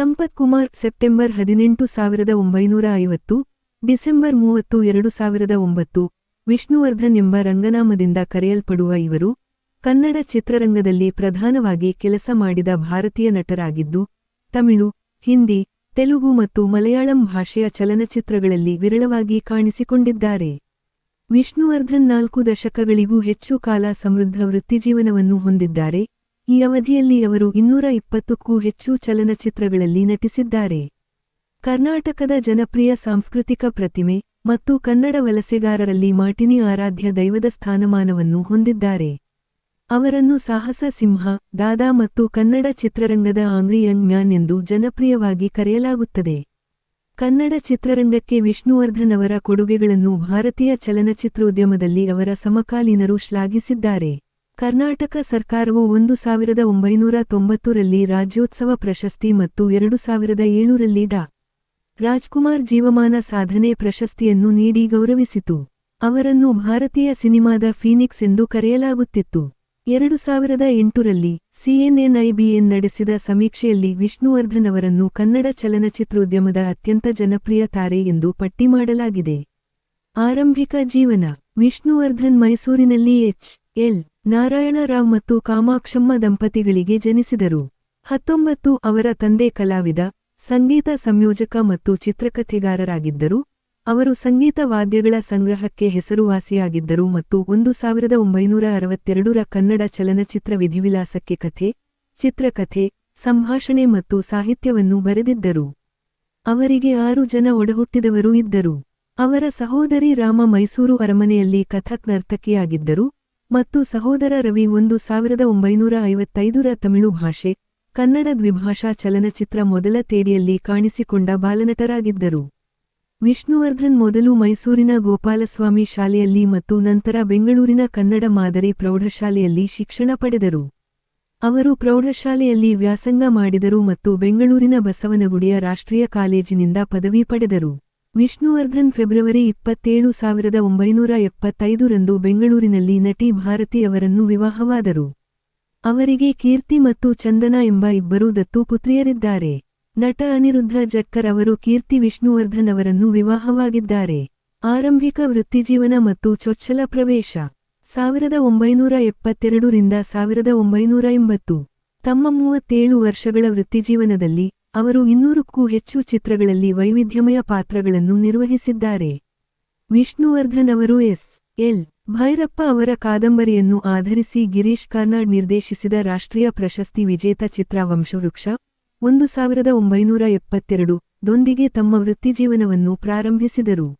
Sampath Kumar September ಹದಿನೆಂಟು ಸಾವಿರದ ಒಂಬೈನೂರ ಐವತ್ತು, ಡಿಸೆಂಬರ್ ಮೂವತ್ತು ಎರಡು ಸಾವಿರದ ಒಂಬತ್ತು, ವಿಷ್ಣುವರ್ಧನ್ ಎಂಬ ರಂಗನಾಮದಿಂದ ಕರೆಯಲ್ಪಡುವ ಇವರು ಕನ್ನಡ ಚಿತ್ರರಂಗದಲ್ಲಿ ಪ್ರಧಾನವಾಗಿ ಕೆಲಸ ಮಾಡಿದ ಭಾರತೀಯ ನಟರಾಗಿದ್ದು, ತಮಿಳು, ಹಿಂದಿ, ತೆಲುಗು ಮತ್ತು ಮಲಯಾಳಂ ಭಾಷೆಯ ಚಲನಚಿತ್ರಗಳಲ್ಲಿ ವಿರಳವಾಗಿ ಕಾಣಿಸಿಕೊಂಡಿದ್ದಾರೆ. ವಿಷ್ಣುವರ್ಧನ್ ನಾಲ್ಕು ದಶಕಗಳಿಗೂ ಹೆಚ್ಚು ಕಾಲ ಸಮೃದ್ಧ ವೃತ್ತಿಜೀವನವನ್ನು ಹೊಂದಿದ್ದಾರೆ. ಈ ಅವಧಿಯಲ್ಲಿ ಅವರು ಇನ್ನೂರ ಇಪ್ಪತ್ತಕ್ಕೂ ಹೆಚ್ಚು ಚಲನಚಿತ್ರಗಳಲ್ಲಿ ನಟಿಸಿದ್ದಾರೆ. ಕರ್ನಾಟಕದ ಜನಪ್ರಿಯ ಸಾಂಸ್ಕೃತಿಕ ಪ್ರತಿಮೆ ಮತ್ತು ಕನ್ನಡ ವಲಸೆಗಾರರಲ್ಲಿ ಮಾಟಿನಿ ಆರಾಧ್ಯ ದೈವದ ಸ್ಥಾನಮಾನವನ್ನು ಹೊಂದಿದ್ದಾರೆ. ಅವರನ್ನು ಸಾಹಸ ಸಿಂಹ, ದಾದಾ ಮತ್ತು ಕನ್ನಡ ಚಿತ್ರರಂಗದ ಆಂಗ್ರಿ ಮ್ಯಾನ್ ಎಂದು ಜನಪ್ರಿಯವಾಗಿ ಕರೆಯಲಾಗುತ್ತದೆ. ಕನ್ನಡ ಚಿತ್ರರಂಗಕ್ಕೆ ವಿಷ್ಣುವರ್ಧನ್ ಅವರ ಕೊಡುಗೆಗಳನ್ನು ಭಾರತೀಯ ಚಲನಚಿತ್ರೋದ್ಯಮದಲ್ಲಿ ಅವರ ಸಮಕಾಲೀನರು ಶ್ಲಾಘಿಸಿದ್ದಾರೆ. ಕರ್ನಾಟಕ ಸರ್ಕಾರವು ಒಂದು ಸಾವಿರದ ಒಂಬೈನೂರ ತೊಂಬತ್ತರಲ್ಲಿ ರಾಜ್ಯೋತ್ಸವ ಪ್ರಶಸ್ತಿ ಮತ್ತು ಎರಡು ಸಾವಿರದ ಏಳರಲ್ಲಿ ಡಾ. ರಾಜ್ಕುಮಾರ್ ಜೀವಮಾನ ಸಾಧನೆ ಪ್ರಶಸ್ತಿಯನ್ನು ನೀಡಿ ಗೌರವಿಸಿತು. ಅವರನ್ನು ಭಾರತೀಯ ಸಿನಿಮಾದ ಫೀನಿಕ್ಸ್ ಎಂದು ಕರೆಯಲಾಗುತ್ತಿತ್ತು. ಎರಡು ಸಾವಿರದ ಎಂಟರಲ್ಲಿ ಸಿಎನ್ಎನ್ಐಬಿಎನ್ ನಡೆಸಿದ ಸಮೀಕ್ಷೆಯಲ್ಲಿ ವಿಷ್ಣುವರ್ಧನ್ ಅವರನ್ನು ಕನ್ನಡ ಚಲನಚಿತ್ರೋದ್ಯಮದ ಅತ್ಯಂತ ಜನಪ್ರಿಯ ತಾರೆ ಎಂದು ಪಟ್ಟಿ ಮಾಡಲಾಗಿದೆ. ಆರಂಭಿಕ ಜೀವನ, ವಿಷ್ಣುವರ್ಧನ್ ಮೈಸೂರಿನಲ್ಲಿ ಎಚ್. ಎಲ್. ನಾರಾಯಣರಾವ್ ಮತ್ತು ಕಾಮಾಕ್ಷಮ್ಮ ದಂಪತಿಗಳಿಗೆ ಜನಿಸಿದರು. ಹತ್ತೊಂಬತ್ತು ಅವರ ತಂದೆ ಕಲಾವಿದ, ಸಂಗೀತ ಸಂಯೋಜಕ ಮತ್ತು ಚಿತ್ರಕಥೆಗಾರರಾಗಿದ್ದರು. ಅವರು ಸಂಗೀತ ವಾದ್ಯಗಳ ಸಂಗ್ರಹಕ್ಕೆ ಹೆಸರುವಾಸಿಯಾಗಿದ್ದರು ಮತ್ತು ಒಂದು ಸಾವಿರದ ಒಂಬೈನೂರ ಅರವತ್ತೆರಡರ ಕನ್ನಡ ಚಲನಚಿತ್ರ ವಿಧಿವಿಲಾಸಕ್ಕೆ ಕಥೆ, ಚಿತ್ರಕಥೆ, ಸಂಭಾಷಣೆ ಮತ್ತು ಸಾಹಿತ್ಯವನ್ನು ಬರೆದಿದ್ದರು. ಅವರಿಗೆ ಆರು ಜನ ಒಡಹುಟ್ಟಿದವರು ಇದ್ದರು. ಅವರ ಸಹೋದರಿ ರಾಮ ಮೈಸೂರು ಅರಮನೆಯಲ್ಲಿ ಕಥಕ್ ನರ್ತಕಿಯಾಗಿದ್ದರು ಮತ್ತು ಸಹೋದರ ರವಿ ಒಂದು ಸಾವಿರದ ಒಂಬೈನೂರ ಐವತ್ತೈದರ ತಮಿಳು ಭಾಷೆ, ಕನ್ನಡ ದ್ವಿಭಾಷಾ ಚಲನಚಿತ್ರ ಮೊದಲ ತೇಡಿಯಲ್ಲಿ ಕಾಣಿಸಿಕೊಂಡ ಬಾಲನಟರಾಗಿದ್ದರು. ವಿಷ್ಣುವರ್ಧನ್ ಮೊದಲು ಮೈಸೂರಿನ ಗೋಪಾಲಸ್ವಾಮಿ ಶಾಲೆಯಲ್ಲಿ ಮತ್ತು ನಂತರ ಬೆಂಗಳೂರಿನ ಕನ್ನಡ ಮಾದರಿ ಪ್ರೌಢಶಾಲೆಯಲ್ಲಿ ಶಿಕ್ಷಣ ಪಡೆದರು. ಅವರು ಪ್ರೌಢಶಾಲೆಯಲ್ಲಿ ವ್ಯಾಸಂಗ ಮಾಡಿದರು ಮತ್ತು ಬೆಂಗಳೂರಿನ ಬಸವನಗುಡಿಯ ರಾಷ್ಟ್ರೀಯ ಕಾಲೇಜಿನಿಂದ ಪದವಿ ಪಡೆದರು. ವಿಷ್ಣುವರ್ಧನ್ ಫೆಬ್ರವರಿ ಇಪ್ಪತ್ತೇಳು ಸಾವಿರದ ಒಂಬೈನೂರ ಎಪ್ಪತ್ತೈದರಂದು ಬೆಂಗಳೂರಿನಲ್ಲಿ ನಟಿ ಭಾರತಿ ಅವರನ್ನು ವಿವಾಹವಾದರು. ಅವರಿಗೆ ಕೀರ್ತಿ ಮತ್ತು ಚಂದನ ಎಂಬ ಇಬ್ಬರು ದತ್ತು ಪುತ್ರಿಯರಿದ್ದಾರೆ ನಟ ಅನಿರುದ್ಧ ಜಟ್ಕರ್ ಅವರು ಕೀರ್ತಿ ವಿಷ್ಣುವರ್ಧನ್ ಅವರನ್ನು ವಿವಾಹವಾಗಿದ್ದಾರೆ. ಆರಂಭಿಕ ವೃತ್ತಿಜೀವನ ಮತ್ತು ಚೊಚ್ಚಲ ಪ್ರವೇಶ. ಸಾವಿರದ ಒಂಬೈನೂರ ಎಪ್ಪತ್ತೆರಡರಿಂದ ಸಾವಿರದ ಒಂಬೈನೂರ ಎಂಬತ್ತು. ತಮ್ಮ ಮೂವತ್ತೇಳು ವರ್ಷಗಳ ವೃತ್ತಿಜೀವನದಲ್ಲಿ ಅವರು ಇನ್ನೂರಕ್ಕೂ ಹೆಚ್ಚು ಚಿತ್ರಗಳಲ್ಲಿ ವೈವಿಧ್ಯಮಯ ಪಾತ್ರಗಳನ್ನು ನಿರ್ವಹಿಸಿದ್ದಾರೆ. ವಿಷ್ಣುವರ್ಧನ್ ಅವರು ಎಸ್. ಎಲ್. ಭೈರಪ್ಪ ಅವರ ಕಾದಂಬರಿಯನ್ನು ಆಧರಿಸಿ ಗಿರೀಶ್ ಕಾರ್ನಾಡ್ ನಿರ್ದೇಶಿಸಿದ ರಾಷ್ಟ್ರೀಯ ಪ್ರಶಸ್ತಿ ವಿಜೇತ ಚಿತ್ರ ವಂಶವೃಕ್ಷ, ಒಂದು ಸಾವಿರದ ಒಂಬೈನೂರ ಎಪ್ಪತ್ತೆರಡು ದೊಂದಿಗೆ ತಮ್ಮ ವೃತ್ತಿಜೀವನವನ್ನು ಪ್ರಾರಂಭಿಸಿದರು.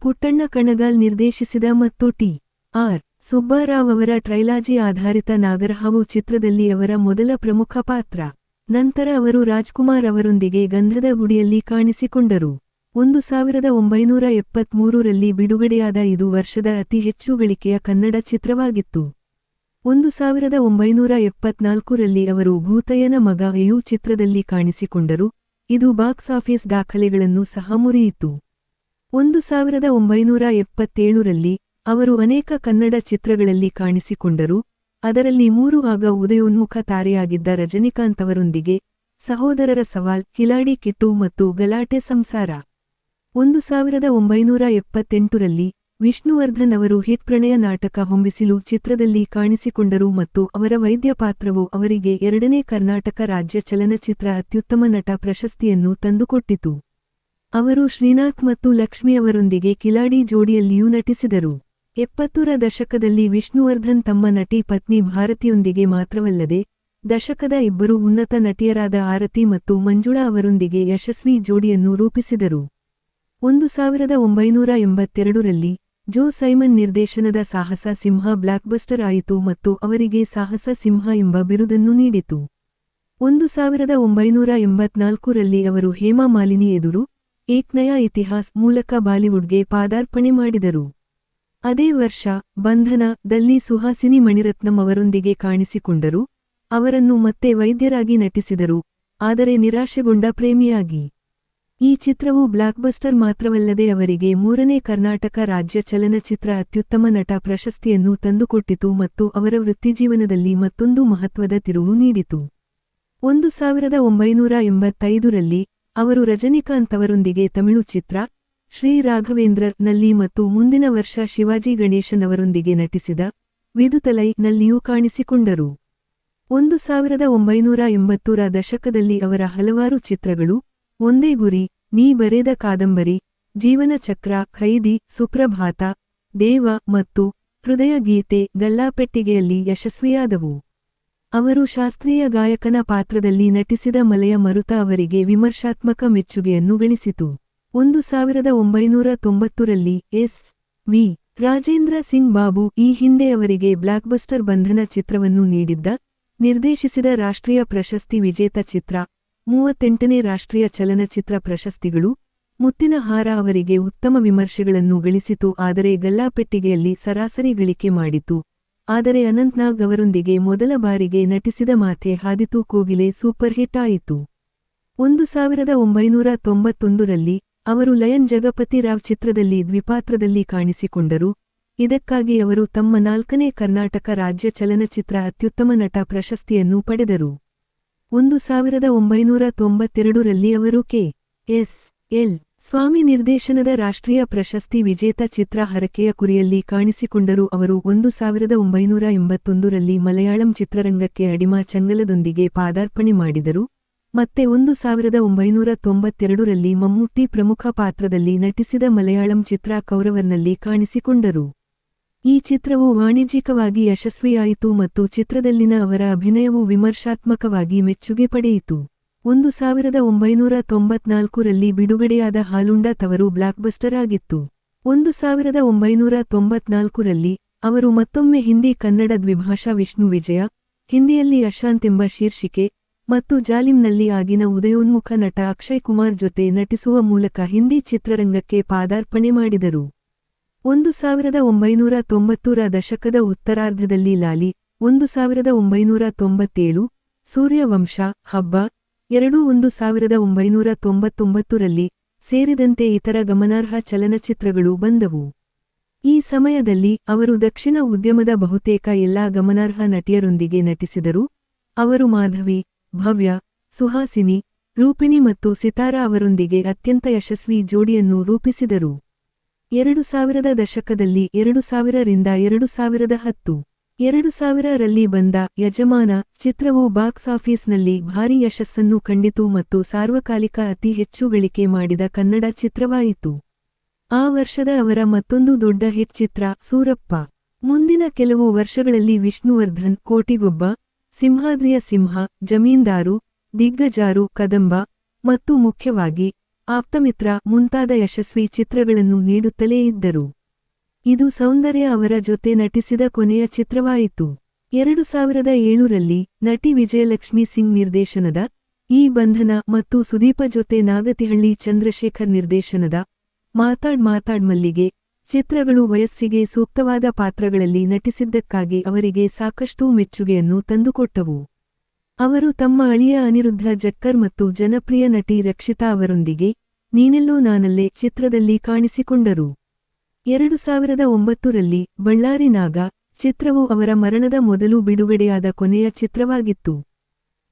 ಪುಟ್ಟಣ್ಣ ಕಣಗಾಲ್ ನಿರ್ದೇಶಿಸಿದ ಮತ್ತು ಟಿ. ಆರ್. ಸುಬ್ಬಾರಾವ್ ಅವರ ಟ್ರೈಲಾಜಿ ಆಧಾರಿತ ನಾಗರಹಾವು ಚಿತ್ರದಲ್ಲಿ ಅವರ ಮೊದಲ ಪ್ರಮುಖ ಪಾತ್ರ. ನಂತರ ಅವರು ರಾಜ್ಕುಮಾರ್ ಅವರೊಂದಿಗೆ ಗಂಧದ ಗುಡಿಯಲ್ಲಿ ಕಾಣಿಸಿಕೊಂಡರು. ಒಂದು ಸಾವಿರದ ಒಂಬೈನೂರ ಎಪ್ಪತ್ಮೂರರಲ್ಲಿ ಬಿಡುಗಡೆಯಾದ ಇದು ವರ್ಷದ ಅತಿ ಹೆಚ್ಚು ಗಳಿಕೆಯ ಕನ್ನಡ ಚಿತ್ರವಾಗಿತ್ತು. ಒಂದು ಸಾವಿರದ ಒಂಬೈನೂರ ಎಪ್ಪತ್ನಾಲ್ಕರಲ್ಲಿ ಅವರು ಭೂತಯ್ಯನ ಮಗ ಯು ಚಿತ್ರದಲ್ಲಿ ಕಾಣಿಸಿಕೊಂಡರು. ಇದು ಬಾಕ್ಸ್ ಆಫೀಸ್ ದಾಖಲೆಗಳನ್ನು ಸಹ ಮುರಿಯಿತು. ಒಂದು ಸಾವಿರದ ಒಂಬೈನೂರ ಎಪ್ಪತ್ತೇಳರಲ್ಲಿ ಅವರು ಅನೇಕ ಕನ್ನಡ ಚಿತ್ರಗಳಲ್ಲಿ ಕಾಣಿಸಿಕೊಂಡರು. ಅದರಲ್ಲಿ ಮೂರು ಆಗ ಉದಯೋನ್ಮುಖ ತಾರೆಯಾಗಿದ್ದ ರಜನಿಕಾಂತ್ ಅವರೊಂದಿಗೆ ಸಹೋದರರ ಸವಾಲ್, ಕಿಲಾಡಿ ಕಿಟ್ಟು ಮತ್ತು ಗಲಾಟೆ ಸಂಸಾರ. ಒಂದು ಸಾವಿರದ ಒಂಬೈನೂರ ಎಪ್ಪತ್ತೆಂಟರಲ್ಲಿ ವಿಷ್ಣುವರ್ಧನ್ ಅವರು ಹಿಟ್ ಪ್ರಣಯ ನಾಟಕ ಹೊಂಬಿಸಿಲು ಚಿತ್ರದಲ್ಲಿ ಕಾಣಿಸಿಕೊಂಡರು ಮತ್ತು ಅವರ ವೈದ್ಯ ಪಾತ್ರವು ಅವರಿಗೆ ಎರಡನೇ ಕರ್ನಾಟಕ ರಾಜ್ಯ ಚಲನಚಿತ್ರ ಅತ್ಯುತ್ತಮ ನಟ ಪ್ರಶಸ್ತಿಯನ್ನು ತಂದುಕೊಟ್ಟಿತು. ಅವರು ಶ್ರೀನಾಥ್ ಮತ್ತು ಲಕ್ಷ್ಮಿ ಅವರೊಂದಿಗೆ ಕಿಲಾಡಿ ಜೋಡಿಯಲ್ಲಿಯೂ ನಟಿಸಿದರು. ಎಪ್ಪತ್ತರ ದಶಕದಲ್ಲಿ ವಿಷ್ಣುವರ್ಧನ್ ತಮ್ಮ ನಟಿ ಪತ್ನಿ ಭಾರತಿಯೊಂದಿಗೆ ಮಾತ್ರವಲ್ಲದೆ, ದಶಕದ ಇಬ್ಬರು ಉನ್ನತ ನಟಿಯರಾದ ಆರತಿ ಮತ್ತು ಮಂಜುಳಾ ಅವರೊಂದಿಗೆ ಯಶಸ್ವಿ ಜೋಡಿಯನ್ನು ರೂಪಿಸಿದರು. ಒಂದು ಸಾವಿರದ ಒಂಬೈನೂರ ಎಂಬತ್ತೆರಡರಲ್ಲಿ, ಜೋ ಸೈಮನ್ ನಿರ್ದೇಶನದ ಸಾಹಸ ಸಿಂಹ ಬ್ಲಾಕ್ಬಸ್ಟರ್ ಆಯಿತು ಮತ್ತು ಅವರಿಗೆ ಸಾಹಸ ಸಿಂಹ ಎಂಬ ಬಿರುದನ್ನು ನೀಡಿತು. ಒಂದು ಸಾವಿರದ ಒಂಬೈನೂರ ಎಂಬತ್ನಾಲ್ಕರಲ್ಲಿ ಅವರು ಹೇಮಾ ಮಾಲಿನಿ ಎದುರು ಏಕ್ನಯಾ ಇತಿಹಾಸ್ ಮೂಲಕ ಬಾಲಿವುಡ್ಗೆ ಪಾದಾರ್ಪಣೆ ಮಾಡಿದರು. ಅದೇ ವರ್ಷ ಬಂಧನ ದಲ್ಲಿ ಸುಹಾಸಿನಿ ಮಣಿರತ್ನಂ ಅವರೊಂದಿಗೆ ಕಾಣಿಸಿಕೊಂಡರು. ಅವರನ್ನು ಮತ್ತೆ ವೈದ್ಯರಾಗಿ ನಟಿಸಿದರು. ಆದರೆ ನಿರಾಶೆಗೊಂಡ ಪ್ರೇಮಿಯಾಗಿ. ಈ ಚಿತ್ರವು ಬ್ಲಾಕ್ಬಸ್ಟರ್ ಮಾತ್ರವಲ್ಲದೆ ಅವರಿಗೆ ಮೂರನೇ ಕರ್ನಾಟಕ ರಾಜ್ಯ ಚಲನಚಿತ್ರ ಅತ್ಯುತ್ತಮ ನಟ ಪ್ರಶಸ್ತಿಯನ್ನು ತಂದುಕೊಟ್ಟಿತು ಮತ್ತು ಅವರ ವೃತ್ತಿಜೀವನದಲ್ಲಿ ಮತ್ತೊಂದು ಮಹತ್ವದ ತಿರುವು ನೀಡಿತು. ಒಂದು ಸಾವಿರದ ಒಂಬೈನೂರ ಎಂಬತ್ತೈದರಲ್ಲಿ ಅವರು ರಜನಿಕಾಂತ್ ಅವರೊಂದಿಗೆ ತಮಿಳು ಚಿತ್ರ ಶ್ರೀ ರಾಘವೇಂದ್ರನಲ್ಲಿ ಮತ್ತು ಮುಂದಿನ ವರ್ಷ ಶಿವಾಜಿ ಗಣೇಶನವರೊಂದಿಗೆ ನಟಿಸಿದ ವಿದುತಲೈ ನಲ್ಲಿಯೂ ಕಾಣಿಸಿಕೊಂಡರು. ಒಂದು ಸಾವಿರದ ಒಂಬೈನೂರ ಎಂಬತ್ತೂರ ದಶಕದಲ್ಲಿ ಅವರ ಹಲವಾರು ಚಿತ್ರಗಳು, ಒಂದೇ ಗುರಿ, ನೀ ಬರೆದ ಕಾದಂಬರಿ, ಜೀವನ ಚಕ್ರ, ಖೈದಿ, ಸುಪ್ರಭಾತ, ದೇವ ಮತ್ತು ಹೃದಯ ಗೀತೆ ಗಲ್ಲಾಪೆಟ್ಟಿಗೆಯಲ್ಲಿ ಯಶಸ್ವಿಯಾದವು. ಅವರು ಶಾಸ್ತ್ರೀಯ ಗಾಯಕನ ಪಾತ್ರದಲ್ಲಿ ನಟಿಸಿದ ಮಲೆಯ ಮರುತ ಅವರಿಗೆ ವಿಮರ್ಶಾತ್ಮಕ ಮೆಚ್ಚುಗೆಯನ್ನು ಗಳಿಸಿತು. ಒಂದು ಸಾವಿರದ ಒಂಬೈನೂರ ತೊಂಬತ್ತರಲ್ಲಿ ಎಸ್. ವಿ. ರಾಜೇಂದ್ರ ಸಿಂಗ್ ಬಾಬು ಈ ಹಿಂದೆ ಅವರಿಗೆ ಬ್ಲಾಕ್ಬಸ್ಟರ್ ಬಂಧನ ಚಿತ್ರವನ್ನು ನೀಡಿದ್ದ, ನಿರ್ದೇಶಿಸಿದ ರಾಷ್ಟ್ರೀಯ ಪ್ರಶಸ್ತಿ ವಿಜೇತ ಚಿತ್ರ, ಮೂವತ್ತೆಂಟನೇ ರಾಷ್ಟ್ರೀಯ ಚಲನಚಿತ್ರ ಪ್ರಶಸ್ತಿಗಳು ಮುತ್ತಿನ ಹಾರ ಅವರಿಗೆ ಉತ್ತಮ ವಿಮರ್ಶೆಗಳನ್ನು ಗಳಿಸಿತು, ಆದರೆ ಗಲ್ಲಾಪೆಟ್ಟಿಗೆಯಲ್ಲಿ ಸರಾಸರಿ ಗಳಿಕೆ ಮಾಡಿತು. ಆದರೆ ಅನಂತ್ನಾಗ್ ಅವರೊಂದಿಗೆ ಮೊದಲ ಬಾರಿಗೆ ನಟಿಸಿದ ಮಾತೆ ಹಾದಿತು, ಕೋಗಿಲೆ ಸೂಪರ್ ಹಿಟ್ ಆಯಿತು. ಒಂದು ಸಾವಿರದ ಒಂಬೈನೂರ ತೊಂಬತ್ತೊಂದರಲ್ಲಿ ಅವರು ಲಯನ್ ಜಗಪತಿ ರಾವ್ ಚಿತ್ರದಲ್ಲಿ ದ್ವಿಪಾತ್ರದಲ್ಲಿ ಕಾಣಿಸಿಕೊಂಡರು. ಇದಕ್ಕಾಗಿ ಅವರು ತಮ್ಮ ನಾಲ್ಕನೇ ಕರ್ನಾಟಕ ರಾಜ್ಯ ಚಲನಚಿತ್ರ ಅತ್ಯುತ್ತಮ ನಟ ಪ್ರಶಸ್ತಿಯನ್ನು ಪಡೆದರು. ಒಂದು ಸಾವಿರದ ಒಂಬೈನೂರ ತೊಂಬತ್ತೆರಡರಲ್ಲಿ ಅವರು ಕೆ. ಎಸ್. ಎಲ್. ಸ್ವಾಮಿ ನಿರ್ದೇಶನದ ರಾಷ್ಟ್ರೀಯ ಪ್ರಶಸ್ತಿ ವಿಜೇತ ಚಿತ್ರ ಹರಕೆಯ ಕುರಿಯಲ್ಲಿ ಕಾಣಿಸಿಕೊಂಡರು. ಅವರು ಒಂದು ಸಾವಿರದ ಒಂಬೈನೂರ ಎಂಬತ್ತೊಂದರಲ್ಲಿ ಮಲಯಾಳಂ ಚಿತ್ರರಂಗಕ್ಕೆ ಅಡಿಮಾ ಚಂಗಲದೊಂದಿಗೆ ಪಾದಾರ್ಪಣೆ ಮಾಡಿದರು. ಮತ್ತೆ ಒಂದು ಸಾವಿರದ ಒಂಬೈನೂರ ತೊಂಬತ್ತೆರಡರಲ್ಲಿ ಮಮ್ಮೂಟಿ ಪ್ರಮುಖ ಪಾತ್ರದಲ್ಲಿ ನಟಿಸಿದ ಮಲಯಾಳಂ ಚಿತ್ರ ಕೌರವರ್ನಲ್ಲಿ ಕಾಣಿಸಿಕೊಂಡರು. ಈ ಚಿತ್ರವು ವಾಣಿಜ್ಯಿಕವಾಗಿ ಯಶಸ್ವಿಯಾಯಿತು ಮತ್ತು ಚಿತ್ರದಲ್ಲಿನ ಅವರ ಅಭಿನಯವು ವಿಮರ್ಶಾತ್ಮಕವಾಗಿ ಮೆಚ್ಚುಗೆ ಪಡೆಯಿತು. ಒಂದು ಸಾವಿರದ ಒಂಬೈನೂರ ತೊಂಬತ್ನಾಲ್ಕರಲ್ಲಿ ಬಿಡುಗಡೆಯಾದ ಹಾಲುಂಡ ತವರು ಬ್ಲಾಕ್ಬಸ್ಟರ್ ಆಗಿತ್ತು. ಒಂದು ಸಾವಿರದ ಒಂಬೈನೂರ ತೊಂಬತ್ನಾಲ್ಕರಲ್ಲಿ ಅವರು ಮತ್ತೊಮ್ಮೆ ಹಿಂದಿ ಕನ್ನಡ ದ್ವಿಭಾಷಾ ವಿಷ್ಣು ವಿಜಯ, ಹಿಂದಿಯಲ್ಲಿ ಎಂಬ ಶೀರ್ಷಿಕೆ ಮತ್ತು ಜಾಲಿಂನಲ್ಲಿ ಆಗಿನ ಉದಯೋನ್ಮುಖ ನಟ ಅಕ್ಷಯ್ ಕುಮಾರ್ ಜೊತೆ ನಟಿಸುವ ಮೂಲಕ ಹಿಂದಿ ಚಿತ್ರರಂಗಕ್ಕೆ ಪಾದಾರ್ಪಣೆ ಮಾಡಿದರು. ಒಂದು ಸಾವಿರದ ಒಂಬೈನೂರ ತೊಂಬತ್ತರ ದಶಕದ ಉತ್ತರಾರ್ಧದಲ್ಲಿ ಲಾಲಿ, ಒಂದು ಸಾವಿರದ ಒಂಬೈನೂರ ತೊಂಬತ್ತೇಳು, ಸೂರ್ಯವಂಶ, ಹಬ್ಬ, ಎರಡು ಒಂದು ಸಾವಿರದ ಒಂಬೈನೂರ ತೊಂಬತ್ತೊಂಬತ್ತರಲ್ಲಿ ಸೇರಿದಂತೆ ಇತರ ಗಮನಾರ್ಹ ಚಲನಚಿತ್ರಗಳು ಬಂದವು. ಈ ಸಮಯದಲ್ಲಿ ಅವರು ದಕ್ಷಿಣ ಉದ್ಯಮದ ಬಹುತೇಕ ಎಲ್ಲಾ ಗಮನಾರ್ಹ ನಟಿಯರೊಂದಿಗೆ ನಟಿಸಿದರು. ಅವರು ಮಾಧವಿ ಭವ್ಯ, ಸುಹಾಸಿನಿ, ರೂಪಿಣಿ ಮತ್ತು ಸಿತಾರಾ ಅವರೊಂದಿಗೆ ಅತ್ಯಂತ ಯಶಸ್ವಿ ಜೋಡಿಯನ್ನು ರೂಪಿಸಿದರು. ಎರಡು ಸಾವಿರದ ದಶಕದಲ್ಲಿ ಎರಡು ಸಾವಿರರಿಂದ ಎರಡು ಸಾವಿರದ ಹತ್ತು, ಎರಡು ಸಾವಿರರಲ್ಲಿ ಬಂದ ಯಜಮಾನ ಚಿತ್ರವು ಬಾಕ್ಸ್ ಆಫೀಸ್ನಲ್ಲಿ ಭಾರೀ ಯಶಸ್ಸನ್ನು ಕಂಡಿತು ಮತ್ತು ಸಾರ್ವಕಾಲಿಕ ಅತಿ ಹೆಚ್ಚು ಗಳಿಕೆ ಮಾಡಿದ ಕನ್ನಡ ಚಿತ್ರವಾಯಿತು. ಆ ವರ್ಷದ ಅವರ ಮತ್ತೊಂದು ದೊಡ್ಡ ಹಿಟ್ ಚಿತ್ರ ಸೂರಪ್ಪ. ಮುಂದಿನ ಕೆಲವು ವರ್ಷಗಳಲ್ಲಿ ವಿಷ್ಣುವರ್ಧನ್, ಕೋಟಿಗೊಬ್ಬ ಸಿಂಹಾದ್ರಿಯ ಸಿಂಹ, ಜಮೀನ್ದಾರು, ದಿಗ್ಗಜಾರು, ಕದಂಬ ಮತ್ತು ಮುಖ್ಯವಾಗಿ ಆಪ್ತಮಿತ್ರ ಮುಂತಾದ ಯಶಸ್ವಿ ಚಿತ್ರಗಳನ್ನು ನೀಡುತ್ತಲೇ ಇದ್ದರು. ಇದು ಸೌಂದರ್ಯ ಅವರ ಜೊತೆ ನಟಿಸಿದ ಕೊನೆಯ ಚಿತ್ರವಾಯಿತು. ಎರಡು ಸಾವಿರದ ಏಳರಲ್ಲಿ ನಟಿ ವಿಜಯಲಕ್ಷ್ಮಿ ಸಿಂಗ್ ನಿರ್ದೇಶನದ ಈ ಬಂಧನ ಮತ್ತು ಸುದೀಪ ಜೊತೆ ನಾಗತಿಹಳ್ಳಿ ಚಂದ್ರಶೇಖರ್ ನಿರ್ದೇಶನದ ಮಾತಾಡ್ ಮಾತಾಡ್ ಮಲ್ಲಿಗೆ ಚಿತ್ರಗಳು ವಯಸ್ಸಿಗೆ ಸೂಕ್ತವಾದ ಪಾತ್ರಗಳಲ್ಲಿ ನಟಿಸಿದ್ದಕ್ಕಾಗಿ ಅವರಿಗೆ ಸಾಕಷ್ಟು ಮೆಚ್ಚುಗೆಯನ್ನು ತಂದುಕೊಟ್ಟವು. ಅವರು ತಮ್ಮ ಅಳಿಯ ಅನಿರುದ್ಧ ಜಟ್ಕರ್ ಮತ್ತು ಜನಪ್ರಿಯ ನಟಿ ರಕ್ಷಿತಾ ಅವರೊಂದಿಗೆ ನೀನೆಲ್ಲೋ ನಾನಲ್ಲೇ ಚಿತ್ರದಲ್ಲಿ ಕಾಣಿಸಿಕೊಂಡರು. ಎರಡು ಸಾವಿರದ ಒಂಬತ್ತರಲ್ಲಿ ಬಳ್ಳಾರಿ ನಾಗ ಚಿತ್ರವು ಅವರ ಮರಣದ ಮೊದಲು ಬಿಡುಗಡೆಯಾದ ಕೊನೆಯ ಚಿತ್ರವಾಗಿತ್ತು.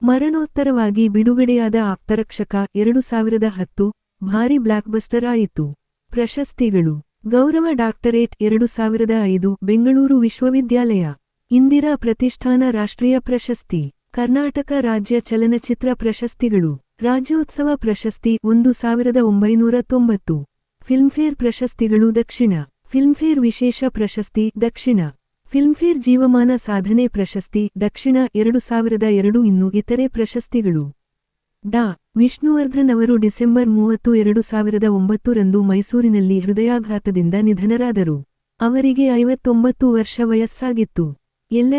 ಮರಣೋತ್ತರವಾಗಿ ಬಿಡುಗಡೆಯಾದ ಆಪ್ತರಕ್ಷಕ ಎರಡು ಸಾವಿರದ ಹತ್ತು ಭಾರಿ ಬ್ಲಾಕ್ಬಸ್ಟರ್ ಆಯಿತು. ಪ್ರಶಸ್ತಿಗಳು ಗೌರವ ಡಾಕ್ಟರೇಟ್ ಎರಡು ಸಾವಿರದ ಐದು, ಬೆಂಗಳೂರು ವಿಶ್ವವಿದ್ಯಾಲಯ. ಇಂದಿರಾ ಪ್ರತಿಷ್ಠಾನ ರಾಷ್ಟ್ರೀಯ ಪ್ರಶಸ್ತಿ, ಕರ್ನಾಟಕ ರಾಜ್ಯ ಚಲನಚಿತ್ರ ಪ್ರಶಸ್ತಿಗಳು, ರಾಜ್ಯೋತ್ಸವ ಪ್ರಶಸ್ತಿ ಒಂದು ಸಾವಿರದ ಒಂಬೈನೂರ ತೊಂಬತ್ತು. ಫಿಲ್ಮ್ಫೇರ್ ಪ್ರಶಸ್ತಿಗಳು ದಕ್ಷಿಣ, ಫಿಲ್ಮ್ಫೇರ್ ವಿಶೇಷ ಪ್ರಶಸ್ತಿ ದಕ್ಷಿಣ, ಫಿಲ್ಮ್ಫೇರ್ ಜೀವಮಾನ ಸಾಧನೆ ಪ್ರಶಸ್ತಿ ದಕ್ಷಿಣ ಎರಡು ಸಾವಿರದ ಎರಡು ಇನ್ನು ಇತರೆ ಪ್ರಶಸ್ತಿಗಳು. ಡಾ. ವಿಷ್ಣುವರ್ಧನ್ ಅವರು ಡಿಸೆಂಬರ್ ಮೂವತ್ತು ಎರಡು ಸಾವಿರದ ಒಂಬತ್ತರಂದು ಮೈಸೂರಿನಲ್ಲಿ ಹೃದಯಾಘಾತದಿಂದ ನಿಧನರಾದರು. ಅವರಿಗೆ ಐವತ್ತೊಂಬತ್ತು ವರ್ಷ ವಯಸ್ಸಾಗಿತ್ತು. ಎಲ್ಲ